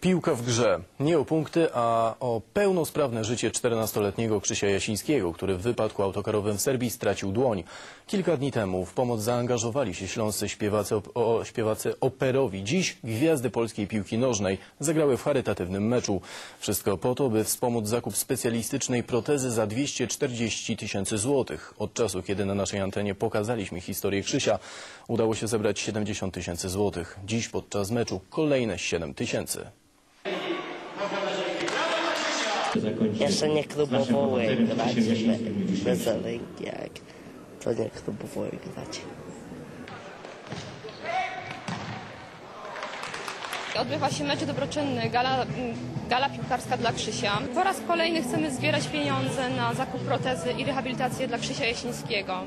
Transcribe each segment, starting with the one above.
Piłka w grze. Nie o punkty, a o pełnosprawne życie 14-letniego Krzysia Jasińskiego, który w wypadku autokarowym w Serbii stracił dłoń. Kilka dni temu w pomoc zaangażowali się śląscy śpiewacy, o, śpiewacy operowi. Dziś gwiazdy polskiej piłki nożnej zagrały w charytatywnym meczu. Wszystko po to, by wspomóc zakup specjalistycznej protezy za 240 tysięcy złotych. Od czasu, kiedy na naszej antenie pokazaliśmy historię Krzysia, udało się zebrać 70 tysięcy złotych. Dziś podczas meczu kolejne 7 tysięcy. Jeszcze nie próbowałem grać be- bez ręki, jak to nie próbowałem grać. Odbywa się mecz dobroczynny, gala, gala piłkarska dla Krzysia. Po raz kolejny chcemy zbierać pieniądze na zakup protezy i rehabilitację dla Krzysia Jasińskiego.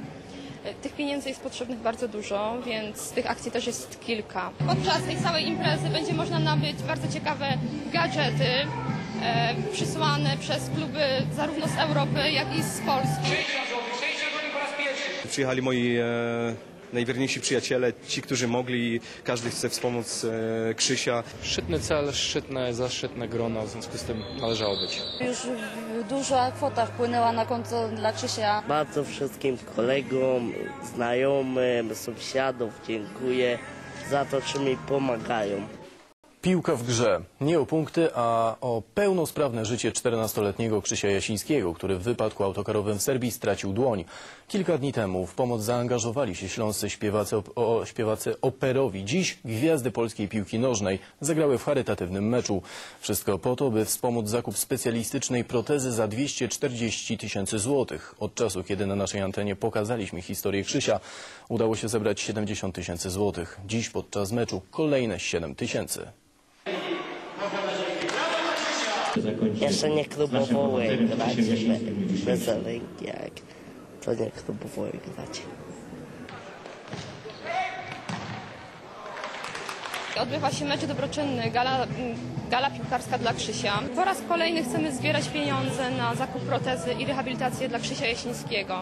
Tych pieniędzy jest potrzebnych bardzo dużo, więc tych akcji też jest kilka. Podczas tej całej imprezy będzie można nabyć bardzo ciekawe gadżety e, przysłane przez kluby zarówno z Europy, jak i z Polski. Przyjechali moi e, najwierniejsi przyjaciele, ci, którzy mogli. Każdy chce wspomóc e, Krzysia. Szczytny cel, szczytne, zaszczytne grono, w związku z tym należało być. Już duża kwota wpłynęła na konto dla Krzysia. Bardzo wszystkim kolegom, znajomym, sąsiadom dziękuję za to, że mi pomagają. Piłka w grze. Nie o punkty, a o pełnosprawne życie 14-letniego Krzysia Jasińskiego, który w wypadku autokarowym w Serbii stracił dłoń. Kilka dni temu w pomoc zaangażowali się śląscy śpiewacy, o, śpiewacy operowi. Dziś gwiazdy polskiej piłki nożnej zagrały w charytatywnym meczu. Wszystko po to, by wspomóc zakup specjalistycznej protezy za 240 tysięcy złotych. Od czasu, kiedy na naszej antenie pokazaliśmy historię Krzysia, udało się zebrać 70 tysięcy złotych. Dziś podczas meczu kolejne 7 tysięcy. Jeszcze nie próbowałem grać be- bez ręki, jak to nie próbowałem grać. Odbywa się mecz dobroczynny, gala, gala piłkarska dla Krzysia. Po raz kolejny chcemy zbierać pieniądze na zakup protezy i rehabilitację dla Krzysia Jasińskiego.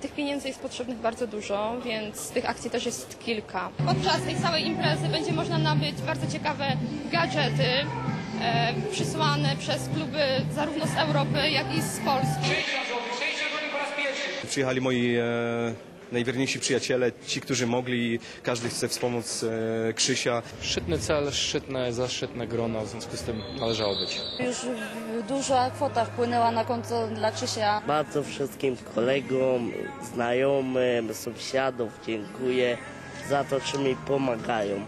Tych pieniędzy jest potrzebnych bardzo dużo, więc tych akcji też jest kilka. Podczas tej całej imprezy będzie można nabyć bardzo ciekawe gadżety e, przysłane przez kluby zarówno z Europy, jak i z Polski. Przyjechali moi e, najwierniejsi przyjaciele, ci, którzy mogli. Każdy chce wspomóc e, Krzysia. Szczytny cel, szczytne, zaszczytne grono, w związku z tym należało być. Już duża kwota wpłynęła na konto dla Krzysia. Bardzo wszystkim kolegom, znajomym, sąsiadom dziękuję za to, że mi pomagają.